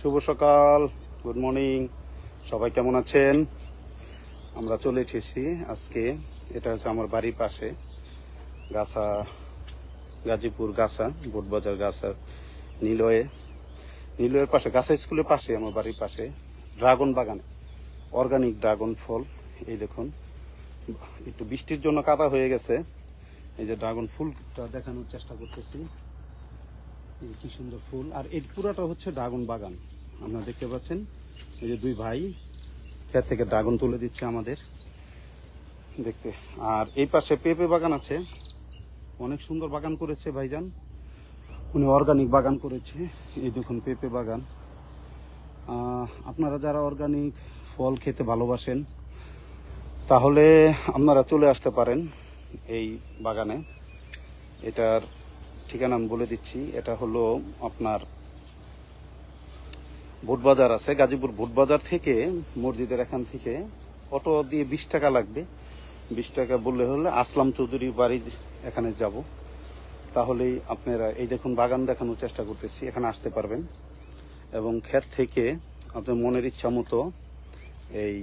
শুভ সকাল good morning সবাই কেমন আছেন? আমরা চলে এসেছি আজকে, এটা হচ্ছে আমার বাড়ির পাশে, গাছা, গাজীপুর গাছা, বোটবাজার গাছার নীলয়ে। নীলয়ের পাশে, গাছা স্কুলের পাশে, আমার বাড়ির পাশে, ড্রাগন বাগানে অর্গানিক ড্রাগন ফল, এই দেখুন, একটু বৃষ্টির জন্য কাদা হয়ে গেছে, এই যে ড্রাগন ফুলটা দেখানোর চেষ্টা করতেছি। কি সুন্দর ফুল। আর এর পুরাটা হচ্ছে ড্রাগন বাগান। আপনারা দেখতে পাচ্ছেন, এই যে দুই ভাই ক্ষেত থেকে ড্রাগন তুলে দিচ্ছে আমাদের। দেখতে। আর এই পাশে পেঁপে বাগান আছে। অনেক সুন্দর বাগান করেছে ভাইজান। উনি অর্গানিক বাগান করেছে। এই দেখুন পেঁপে বাগান। আপনারা যারা অর্গানিক ফল খেতে ভালোবাসেন, তাহলে আপনারা চলে আসতে পারেন এই বাগানে। এটার ঠিকানা আমি বলে দিচ্ছি। এটা হলো আপনার ভোটবাজার আছে, গাজীপুর ভোটবাজার থেকে মসজিদের এখান থেকে। অটো দিয়ে বিশ টাকা লাগবে। বিশ টাকা বললে হলে আসলাম চৌধুরী বাড়ি এখানে যাব। তাহলেই আপনারা এই দেখুন বাগান দেখানোর চেষ্টা করতেছি, এখানে আসতে পারবেন। এবং ক্ষেত থেকে আপনার মনের ইচ্ছা মতো এই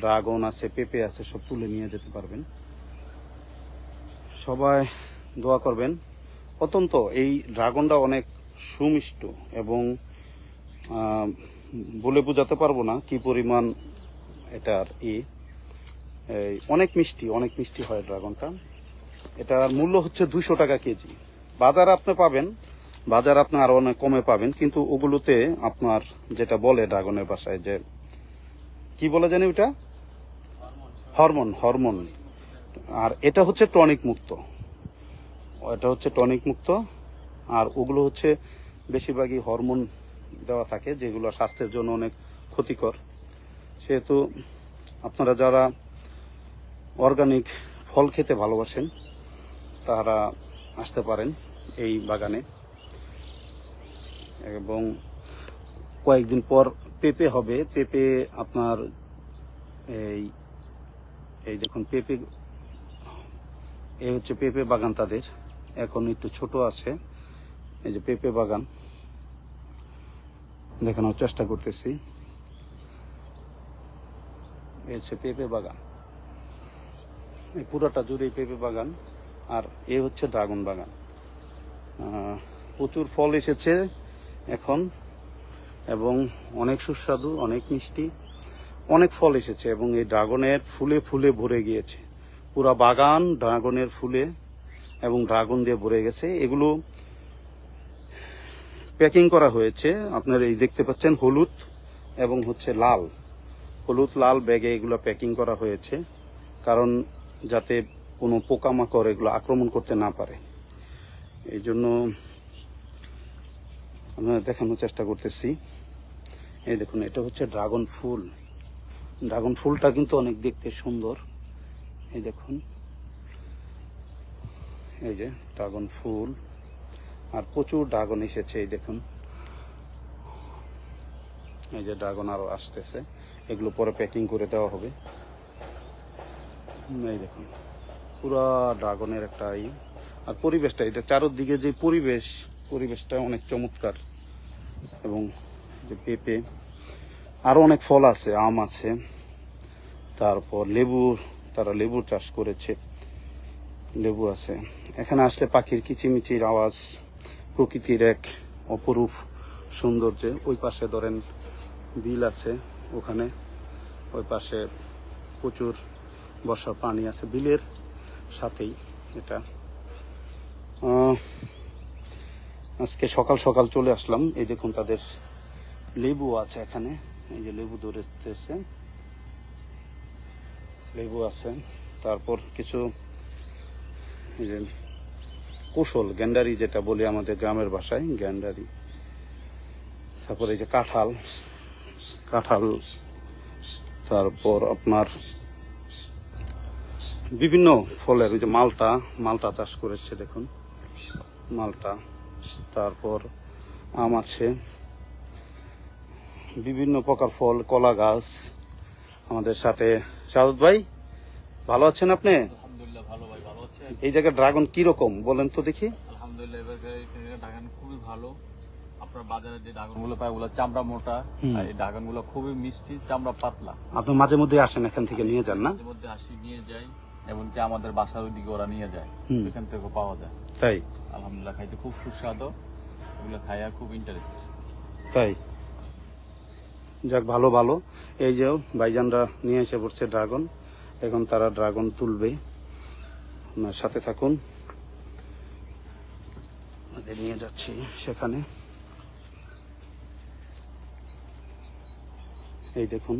ড্রাগন আছে, পেঁপে আছে, সব তুলে নিয়ে যেতে পারবেন। সবাই দোয়া করবেন। অত্যন্ত, এই ড্রাগনটা অনেক সুমিষ্ট এবং বলে বোঝাতে পারব না কি পরিমাণ এটার ই। অনেক মিষ্টি অনেক মিষ্টি হয় ড্রাগনটা। এটার মূল্য হচ্ছে দুশো টাকা কেজি। বাজার আপনি পাবেন, বাজার আপনি আরও অনেক কমে পাবেন, কিন্তু ওগুলোতে আপনার যেটা বলে ড্রাগনের বাসায় যে, কি বলে জানি ওটা হরমোন হরমোন। আর এটা হচ্ছে টনিক মুক্ত। এটা হচ্ছে টনিক মুক্ত, আর ওগুলো হচ্ছে বেশিরভাগই হরমোন দেওয়া থাকে, যেগুলো স্বাস্থ্যের জন্য অনেক ক্ষতিকর। সেহেতু আপনারা যারা অর্গানিক ফল খেতে ভালোবাসেন, তারা আসতে পারেন এই বাগানে। এবং কয়েকদিন পর পেঁপে হবে। পেঁপে আপনার এই এই দেখুন, পেঁপে, এই হচ্ছে পেঁপে বাগান তাদের। এখন একটু ছোট আছে। এই যে পেঁপে বাগান। দেখানোর চেষ্টা করতেছি। এই হচ্ছে পেঁপে বাগান। এই পুরোটা জুড়েই পেঁপে বাগান। আর এ হচ্ছে ড্রাগন বাগান। প্রচুর ফল এসেছে এখন। এবং অনেক সুস্বাদু, অনেক মিষ্টি, অনেক ফল এসেছে। এবং এই ড্রাগনের ফুলে ফুলে ভরে গিয়েছে। পুরা বাগান ড্রাগনের ফুলে এবং ড্রাগন দিয়ে ভরে গেছে। এগুলো প্যাকিং করা হয়েছে। আপনার এই দেখতে পাচ্ছেন হলুদ এবং হচ্ছে লাল। হলুদ, লাল ব্যাগে এগুলো প্যাকিং করা হয়েছে কারণ যাতে কোনো পোকামাকড় এগুলো আক্রমণ করতে না পারে। এই জন্য আপনারা দেখানোর চেষ্টা করতেছি। এই দেখুন, এটা হচ্ছে ড্রাগন ফুল। ড্রাগন ফুলটা কিন্তু অনেক দেখতে সুন্দর। এই দেখুন। এই যে ড্রাগন ফুল, আর প্রচুর ড্রাগন এসেছে, এই দেখুন। এই যে ড্রাগন আরও আসতেছে, এগুলো পরে প্যাকিং করে দেওয়া হবে। এই দেখুন, পুরা ড্রাগনের একটা ই। আর পরিবেশটা, এটা চারোদিকে যে পরিবেশ, পরিবেশটা অনেক চমৎকার এবং যে পেঁপে, আরও অনেক ফল আছে, আম আছে, তারপর লেবু তারা লেবুর চাষ করেছে। লেবু আছে। এখানে আসলে পাখির কিচিমিচির আওয়াজ, প্রকৃতির এক অপরূপ সৌন্দর্য। ওই পাশে ধরেন বিল আছে ওখানে। ওই পাশে প্রচুর বর্ষার পানি আছে বিলের সাথেই এটা। আজকে সকাল সকাল চলে আসলাম। এই দেখুন তাদের লেবু আছে এখানে। এই যে লেবু ধরেছে। লেবু আছে। তারপর কিছু যে কুশল, গ্যান্ডারি যেটা বলি আমাদের গ্রামের ভাষায়, গ্যান্ডারি। তারপর এই যে কাঁঠাল কাঁঠাল, তারপর আপনার বিভিন্ন ফলের, ওই যে মালটা মালটা চাষ করেছে, দেখুন। মালটা, তারপর আম আছে, বিভিন্ন প্রকার ফল, কলা গাছ। আমাদের সাথে শাহাদ ভাই, ভালো আছেন আপনি আলহামদুলিল্লাহ ভালো ভাই ভালো হচ্ছে এই জায়গায় ড্রাগন কি রকম বলেন তো দেখি। আলহামদুলিল্লাহ এবার এখানে খুবই ভালো। আপনার বাজারে যে ড্রাগনগুলো পায় ওগুলো চামড়া মোটা। আর এই ড্রাগনগুলো খুবই মিষ্টি চামড়া পাতলা। আপনি মাঝে মধ্যে আসেন এখান থেকে নিয়ে যান না? মাঝে মধ্যে আসি নিয়ে যাই। এমনকি আমাদের বাসার ওইদিকে ওরা নিয়ে যায়। এখান থেকে পাওয়া যায়। তাই? আলহামদুলিল্লাহ খাইতে খুব সুস্বাদু। এগুলো খাইয়া খুব ইন্টারেস্ট তাই? যাক ভালো ভালো। এই যে ভাইজানরা নিয়ে এসে পড়ছে ড্রাগন এখন তারা ড্রাগন তুলবে। আপনার সাথে থাকুন। নিয়ে যাচ্ছি সেখানে। এই দেখুন,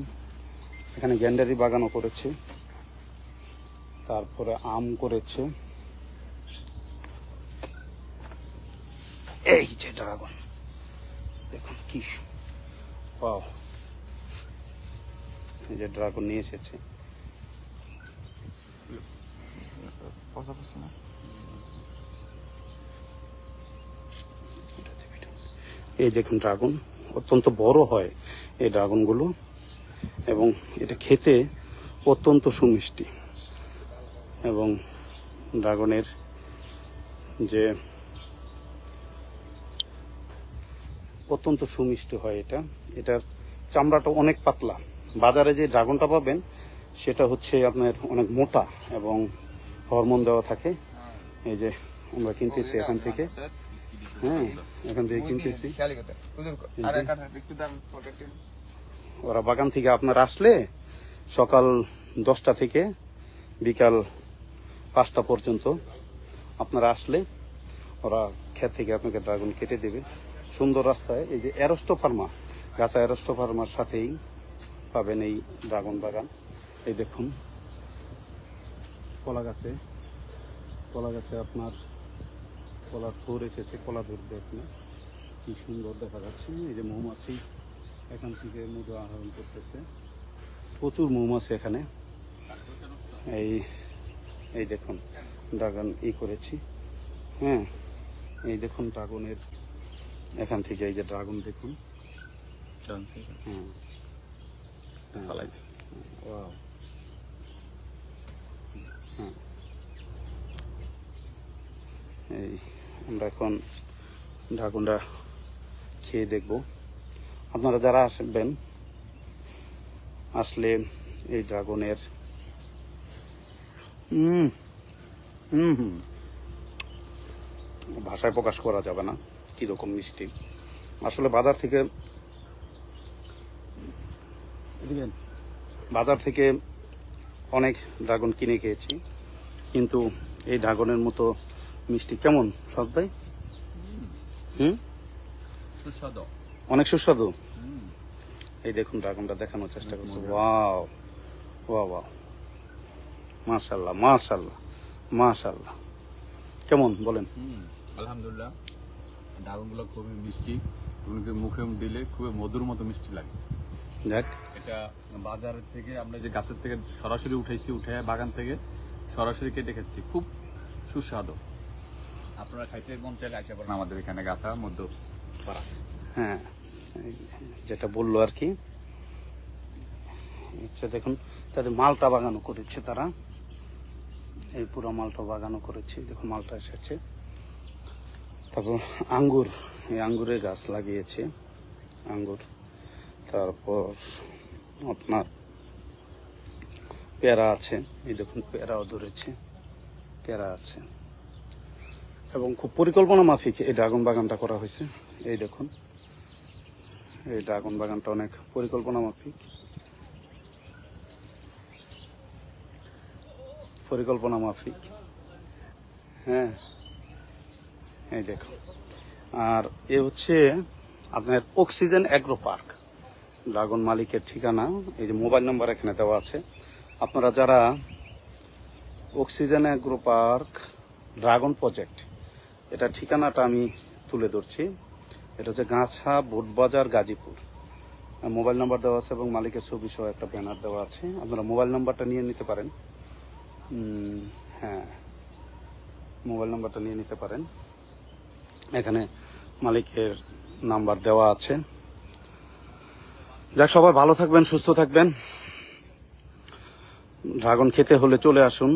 এখানে গ্যান্ডারি বাগানও করেছে। তারপরে আম করেছে। এই যে ড্রাগন, দেখুন কি যে ড্রাগন নিয়ে এসেছে। এই দেখুন ড্রাগন অত্যন্ত বড় হয় এই ড্রাগনগুলো এবং এটা খেতে অত্যন্ত সুমিষ্টি। এবং ড্রাগনের যে অত্যন্ত সুমিষ্ট হয় এটা, এটার চামড়াটা অনেক পাতলা। বাজারে যে ড্রাগনটা পাবেন, সেটা হচ্ছে আপনার অনেক মোটা এবং হরমোন দেওয়া থাকে। এই যে আমরা কিনতেছি এখান থেকে। হ্যাঁ এখান থেকে কিনতেছি। ওরা বাগান থেকে আপনার আসলে সকাল দশটা থেকে বিকাল পাঁচটা পর্যন্ত আপনারা আসলে ওরা ক্ষেত থেকে আপনাকে ড্রাগন কেটে দেবে। সুন্দর রাস্তায় এই যে অ্যারোস্টো ফার্মা, গাছা অ্যারোস্টো ফার্মার সাথেই পাবেন এই ড্রাগন বাগান। এই দেখুন। কলা গাছে। কলা গাছে আপনার কলার থোর এসেছে কলা ধরবে আপনি। কি সুন্দর দেখা যাচ্ছে। এই যে মৌমাছি এখান থেকে মধু আহরণ করতেছে। প্রচুর মৌমাছি এখানে। এই এই দেখুন ড্রাগন ই করেছি। হ্যাঁ এই দেখুন ড্রাগনের এখান থেকে এই যে ড্রাগন দেখুন. হ্যাঁ। এই আমরা এখন ড্রাগনটা খেয়ে দেখব। আপনারা যারা আসবেন আসলে এই ড্রাগনের ভাষায় প্রকাশ করা যাবে না কীরকম মিষ্টি। আসলে বাজার থেকে বাজার থেকে অনেক ড্রাগন কিনে খেয়েছি কিন্তু এই ড্রাগনের মতো মিষ্টি কেমন? সৎ ভাই? হুম? সুস্বাদু। অনেক সুস্বাদু? এই দেখুন ড্রাগনটা দেখানোর চেষ্টা করছে। ওয়াও। ওয়া ওয়া মাশাল্লাহ মাশাল্লাহ মাশাল্লাহ কেমন? বলেন। হুম আলহামদুলিল্লাহ। ড্রাগনগুলো খুবই মিষ্টি। এগুলোকে মুখে দিলে খুবই মধুর মতো মিষ্টি লাগে। দেখ। এটা বাজার থেকে আমরা যে গাছের থেকে সরাসরি উঠাইছি উঠে বাগান থেকে সরাসরি কেটে খাচ্ছি। খুব সুস্বাদু। আপনারা খাইতে মন চাইলে আসে পারেন আমাদের এখানে গাছা, মধ্য হ্যাঁ যেটা বলল আর কি আচ্ছা দেখুন, তাদের মালটা বাগানও করেছে তারা। এই পুরো মালটা বাগানও করেছে দেখুন, মালটা এসেছে। তারপর আঙ্গুর, এই আঙ্গুরের গাছ লাগিয়েছে, আঙ্গুর। তারপর আপনার পেয়ারা আছে, এই দেখুন, পেয়ারাও ধরেছে, পেয়ারা আছে। এবং খুব পরিকল্পনা মাফিক এই ড্রাগন বাগানটা করা হয়েছে। এই দেখুন। এই ড্রাগন বাগানটা অনেক পরিকল্পনা মাফিক। পরিকল্পনা মাফিক। হ্যাঁ। এই দেখুন। আর এ হচ্ছে আপনার অক্সিজেন অ্যাগ্রো পার্ক। ড্রাগন মালিকের ঠিকানা। এই যে মোবাইল নাম্বার এখানে দেওয়া আছে। আপনারা যারা oxygen agro park dragon project এটা ঠিকানাটা আমি তুলে ধরছি। এটা হচ্ছে গাছা বোটবাজার গাজীপুর। মোবাইল নাম্বার দেওয়া আছে এবং মালিকের ছবি সহ একটা ব্যানার দেওয়া আছে। আপনারা মোবাইল নাম্বারটা নিয়ে নিতে পারেন। হ্যাঁ মোবাইল নাম্বারটা নিয়ে নিতে পারেন। এখানে মালিকের নাম্বার দেওয়া আছে। যাক, সবাই ভালো থাকবেন, সুস্থ থাকবেন। ড্রাগন খেতে হলে চলে আসুন।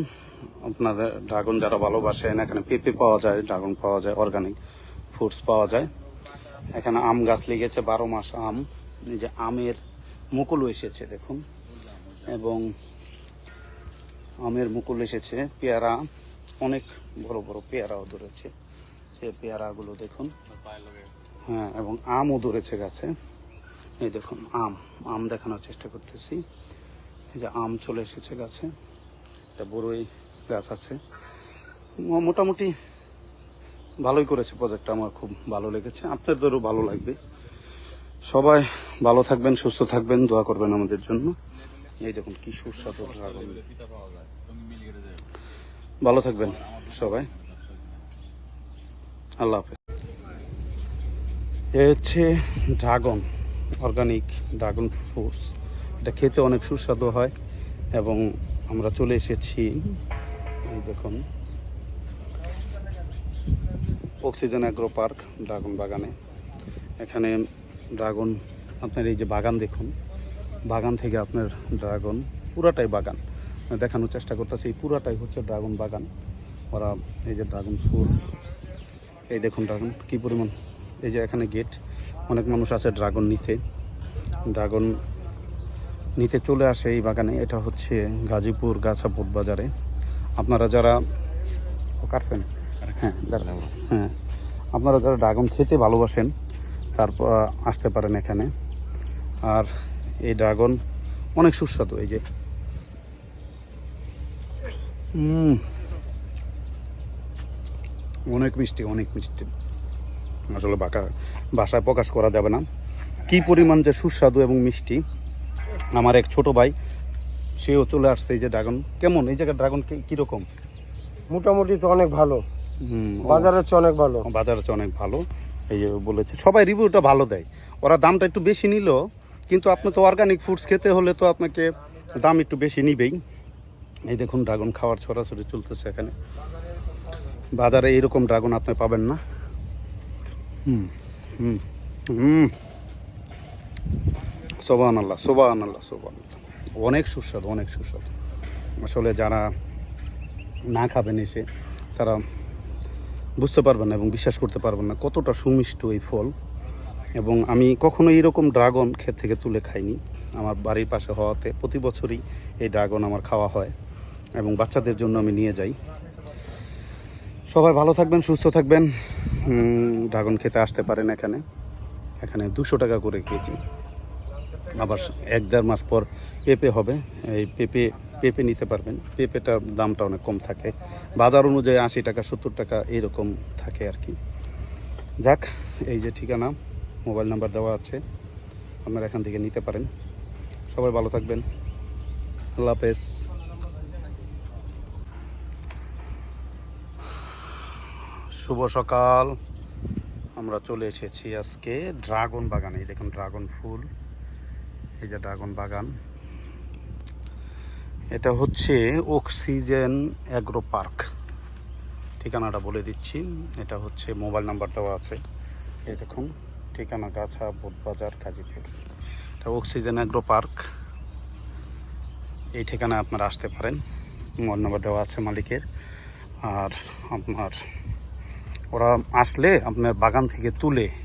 আপনাদের ড্রাগন যারা ভালোবাসেন এখানে পেঁপে পাওয়া যায়, ড্রাগন পাওয়া যায় অর্গানিক ফ্রুটস পাওয়া যায়। এখানে আম গাছ লেগেছে, বারো মাস আম। এই যে আমের মুকুলও এসেছে, দেখুন। এবং আমের মুকুল এসেছে, পেয়ারা, অনেক বড় বড় পেয়ারাও ধরেছে। সে পেয়ারাগুলো দেখুন। হ্যাঁ এবং আমও ধরেছে গাছে। এই দেখুন, আম। আম দেখানোর চেষ্টা করতেছি। যে আম চলে এসেছে গাছে। একটা বড়ই গাছ আছে। মোটামুটি ভালোই করেছে প্রজেক্টটা আমার খুব ভালো লেগেছে। আপনাদেরও ভালো লাগবে। সবাই ভালো থাকবেন, সুস্থ থাকবেন, দোয়া করবেন আমাদের জন্য। এই দেখুন কি সুস্বাদু ভালো থাকবেন সবাই। আল্লাহ হাফেজ। এ হচ্ছে ড্রাগন, অর্গানিক ড্রাগন ফ্রুটস। এটা খেতে অনেক সুস্বাদু হয় এবং আমরা চলে এসেছি এই দেখুন। অক্সিজেন অ্যাগ্রো পার্ক ড্রাগন বাগানে। এখানে ড্রাগন, আপনার এই যে বাগান দেখুন, বাগান থেকে আপনার ড্রাগন, পুরাটাই বাগান। দেখানোর চেষ্টা করতেছি, এই পুরাটাই হচ্ছে ড্রাগন বাগান। ওরা এই যে ড্রাগন ফুল, এই দেখুন ড্রাগন, কি পরিমাণ, এই যে এখানে গেট, অনেক মানুষ আছে ড্রাগন নিতে। ড্রাগন নিতে চলে আসে এই বাগানে, এটা হচ্ছে গাজীপুর গাছাপুর বাজারে। আপনারা যারা কাটছেন? হ্যাঁ দাঁড়াও। হ্যাঁ আপনারা যারা ড্রাগন খেতে ভালোবাসেন তারপর আসতে পারেন এখানে। আর এই ড্রাগন অনেক সুস্বাদু এই যে। অনেক মিষ্টি অনেক মিষ্টি। আসলে বাঁকা বাসায় প্রকাশ করা যাবে না। কি পরিমাণ যে সুস্বাদু এবং মিষ্টি আমার এক ছোট ভাই সেও চলে আসছে এই যে ড্রাগন। কেমন? এই জায়গায় ড্রাগন কীরকম? মোটামুটি তো অনেক ভালো। বাজারের চেয়ে অনেক ভালো। বাজার হচ্ছে অনেক ভালো। এই যে বলেছে সবাই রিভিউটা ভালো দেয়। ওরা দামটা একটু বেশি নিল কিন্তু আপনি তো অর্গানিক ফুডস খেতে হলে তো আপনাকে দাম একটু বেশি নিবেই। এই দেখুন ড্রাগন খাওয়ার ছড়াছড়ি চলতেছে এখানে। বাজারে এইরকম ড্রাগন আপনি পাবেন না। হুম হুম হুম। সোবান আল্লাহ সোবান আল্লাহ সোবান অনেক সুস্বাদু অনেক সুস্বাদু। আসলে যারা না খাবেন এসে, তারা বুঝতে পারবেন না এবং বিশ্বাস করতে পারবেন না কতটা সুমিষ্ট এই ফল। এবং আমি কখনো এরকম ড্রাগন ক্ষেত থেকে তুলে খাইনি। আমার বাড়ির পাশে হওয়াতে প্রতি বছরই এই ড্রাগন আমার খাওয়া হয় এবং বাচ্চাদের জন্য আমি নিয়ে যাই। সবাই ভালো থাকবেন, সুস্থ থাকবেন। ড্রাগন খেতে আসতে পারেন এখানে। এখানে দুশো টাকা করে কেজি। আবার এক দেড় মাস পর পেঁপে হবে। এই পেঁপে পেঁপে নিতে পারবেন। পেঁপেটার দামটা অনেক কম থাকে। বাজার অনুযায়ী আশি টাকা, সত্তর টাকা এইরকম থাকে আর কি। যাক, এই যে ঠিকানা, মোবাইল নাম্বার দেওয়া আছে। আপনারা এখান থেকে নিতে পারেন। সবাই ভালো থাকবেন। আল্লাহ হাফেজ। শুভ সকাল। আমরা চলে এসেছি আজকে ড্রাগন বাগানে। দেখুন, ড্রাগন ফুল। এই যে ড্রাগন বাগান। এটা হচ্ছে অক্সিজেন অ্যাগ্রো পার্ক। ঠিকানাটা বলে দিচ্ছি। এটা হচ্ছে মোবাইল নাম্বার দেওয়া আছে। এই দেখুন, ঠিকানা গাছা বোটবাজার গাজীপুর এটা অক্সিজেন অ্যাগ্রো পার্ক। এই ঠিকানায় আপনারা আসতে পারেন। মোবাইল নাম্বার দেওয়া আছে মালিকের। আর আপনার, ওরা আসলে আপনার বাগান থেকে তুলে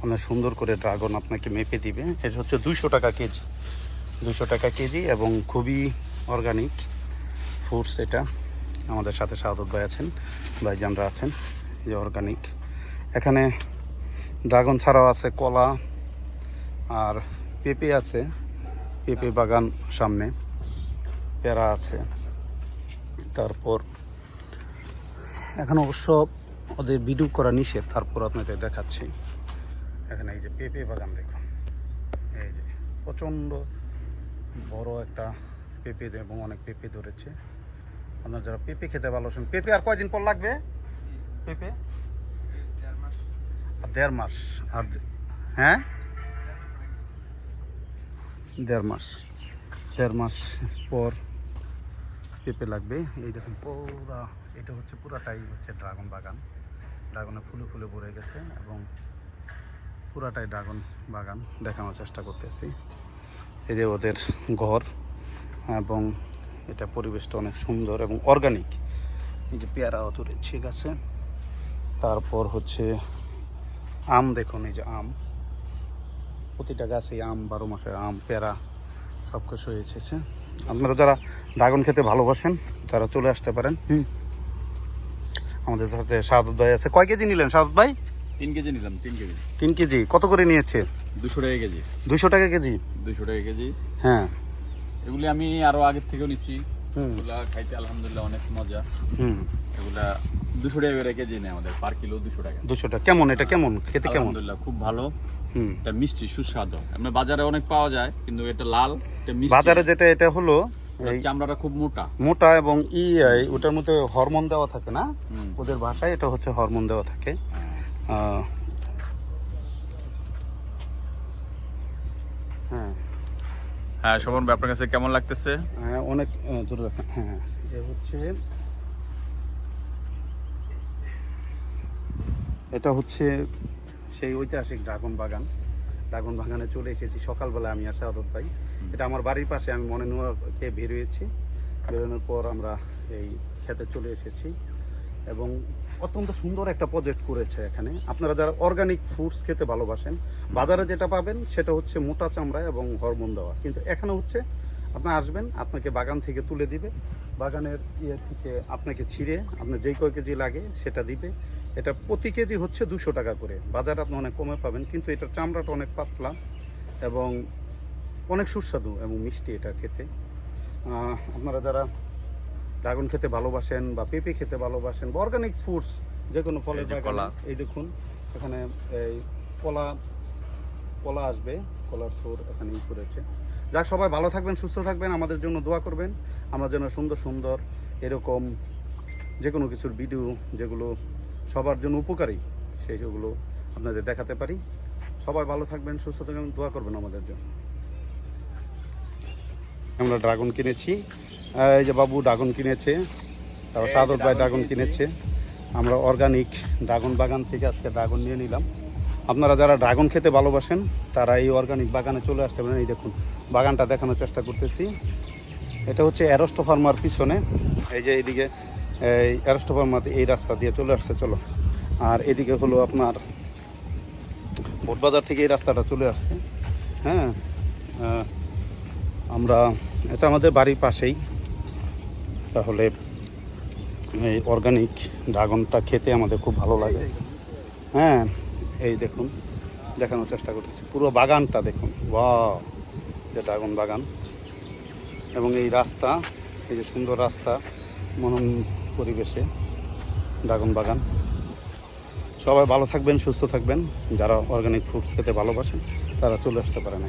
আপনার সুন্দর করে ড্রাগন আপনাকে মেপে দিবে। এটা হচ্ছে দুইশো টাকা কেজি। দুশো টাকা কেজি এবং খুবই অর্গানিক ফুডস এটা। আমাদের সাথে সাদত ভাই আছেন, ভাইজানরা আছেন, যে অর্গানিক এখানে ড্রাগন ছাড়াও আছে কলা আর পেঁপে আছে, পেঁপে বাগান সামনে, পেয়ারা আছে। তারপর এখন অবশ্য ওদের ভিডিও করা নিষেধ, তারপর আপনাদের দেখাচ্ছি। এখানে এই যে পেঁপে বাগান দেখুন। এই যে প্রচণ্ড বড় একটা পেঁপে এবং অনেক পেঁপে ধরেছে। আপনার যারা পেঁপে খেতে ভালোবাসেন, পেঁপে আর কয়দিন পর লাগবে? পেঁপে? আর দেড় মাস। আর হ্যাঁ? দেড় মাস। দেড় মাস পর পেঁপে লাগবে। এই দেখুন, পুরা এটা হচ্ছে পুরাটাই হচ্ছে ড্রাগন বাগান। ড্রাগনে ফুলে ফুলে ভরে গেছে এবং পুরাটাই ড্রাগন বাগান দেখানোর চেষ্টা করতেছি। এই যে ওদের ঘর এবং এটা পরিবেশটা অনেক সুন্দর এবং অর্গানিক এই যে পেয়ারা তুলেছে গাছে তারপর হচ্ছে আম, দেখুন এই যে আম। প্রতিটা গাছে আম, বারো মাসের আম, পেয়ারা সব কিছু এসেছে। আপনারা যারা ড্রাগন খেতে ভালোবাসেন, তারা চলে আসতে পারেন। হুম। আমাদের সাথে সাদত ভাই আছে। কয় কেজি নিলেন সাদত ভাই? তিন কেজি নিলাম তিন কেজি। তিন কেজি। কত করে নিয়েছে? দুশো টাকা কেজি। দুশো টাকা কেজি? দুশো টাকা কেজি। হ্যাঁ। এগুলি আমি আরও আগের থেকেও নিচ্ছি এগুলা খাইতে আলহামদুলিল্লাহ অনেক মজা। হুম। এগুলা দুশো টাকা করে কেজি নেই আমাদের পার কিলো দুশো টাকা। দুশো টাকা। কেমন? এটা কেমন? খেতে কেমন? আলহামদুলিল্লাহ খুব ভালো। হুম। এটা মিষ্টি সুস্বাদু। এমনি বাজারে অনেক পাওয়া যায় কিন্তু এটা লাল এটা মিষ্টি। বাজারে যেটা এটা হলো এই চামড়াটা খুব মোটা। মোটা এবং ই ওটার মধ্যে হরমোন দেওয়া থাকে না। ওদের ভাষায় এটা হচ্ছে হরমোন দেওয়া থাকে। আহ, হ্যাঁ হ্যাঁ শোভন আপনার কাছে কেমন লাগতেছে? হ্যাঁ, অনেক দূরে রাখেন হ্যাঁ এ হচ্ছে এটা হচ্ছে সেই ঐতিহাসিক ড্রাগন বাগান। ড্রাগন বাগানে চলে এসেছি। সকালবেলা আমি আর সাদত ভাই। এটা আমার বাড়ির পাশে আমি মনে কে বেরিয়েছি বেরোনোর পর আমরা এই খেতে চলে এসেছি। এবং অত্যন্ত সুন্দর একটা প্রজেক্ট করেছে এখানে। আপনারা যারা অর্গানিক ফুডস খেতে ভালোবাসেন, বাজারে যেটা পাবেন সেটা হচ্ছে মোটা চামড়া এবং হরমোন দেওয়া। কিন্তু এখানে হচ্ছে আপনি আসবেন, আপনাকে বাগান থেকে তুলে দিবে। বাগানের ইয়ে থেকে আপনাকে ছিঁড়ে আপনার যেই কয় কেজি লাগে সেটা দিবে। এটা প্রতি কেজি হচ্ছে দুশো টাকা করে। বাজারে আপনি অনেক কমে পাবেন, কিন্তু এটার চামড়াটা অনেক পাতলা এবং অনেক সুস্বাদু এবং মিষ্টি এটা খেতে। আপনারা যারা ড্রাগন খেতে ভালোবাসেন বা পেঁপে খেতে ভালোবাসেন বা অর্গানিক ফুডস যে কোনো ফলের এই কলা। এই দেখুন এখানে এই কলা কলা আসবে কলার থোর এখানে ই করেছে। যাক সবাই ভালো থাকবেন সুস্থ থাকবেন আমাদের জন্য দোয়া করবেন। আমরা যেন সুন্দর সুন্দর এরকম যে কোনো কিছুর ভিডিও যেগুলো সবার জন্য উপকারী সেইগুলো আপনাদের দেখাতে পারি। সবাই ভালো থাকবেন সুস্থ থাকবেন দোয়া করবেন আমাদের জন্য। আমরা ড্রাগন কিনেছি। এই যে বাবু ড্রাগন কিনেছে তারপর সাদত ভাই ড্রাগন কিনেছে। আমরা অর্গানিক ড্রাগন বাগান থেকে আজকে ড্রাগন নিয়ে নিলাম। আপনারা যারা ড্রাগন খেতে ভালোবাসেন তারা এই অর্গানিক বাগানে চলে আসতে পারেন। এই দেখুন বাগানটা দেখানোর চেষ্টা করতেছি। এটা হচ্ছে অ্যারোস্টো ফার্মার পিছনে। এই যে এইদিকে এই অ্যারোস্টো ফার্মার এই রাস্তা দিয়ে চলে আসছে চলো। আর এদিকে হলো আপনার বোটবাজার থেকে এই রাস্তাটা চলে আসছে। হ্যাঁ আমরা এটা আমাদের বাড়ির পাশেই। তাহলে এই অর্গানিক ড্রাগনটা খেতে আমাদের খুব ভালো লাগে। হ্যাঁ এই দেখুন, দেখানোর চেষ্টা করতেছি। পুরো বাগানটা দেখুন বা যে ড্রাগন বাগান। এবং এই রাস্তা, এই যে সুন্দর রাস্তা, মনোরম পরিবেশে ড্রাগন বাগান। সবাই ভালো থাকবেন, সুস্থ থাকবেন। যারা অর্গানিক ফ্রুটস খেতে ভালোবাসেন, তারা চলে আসতে পারেন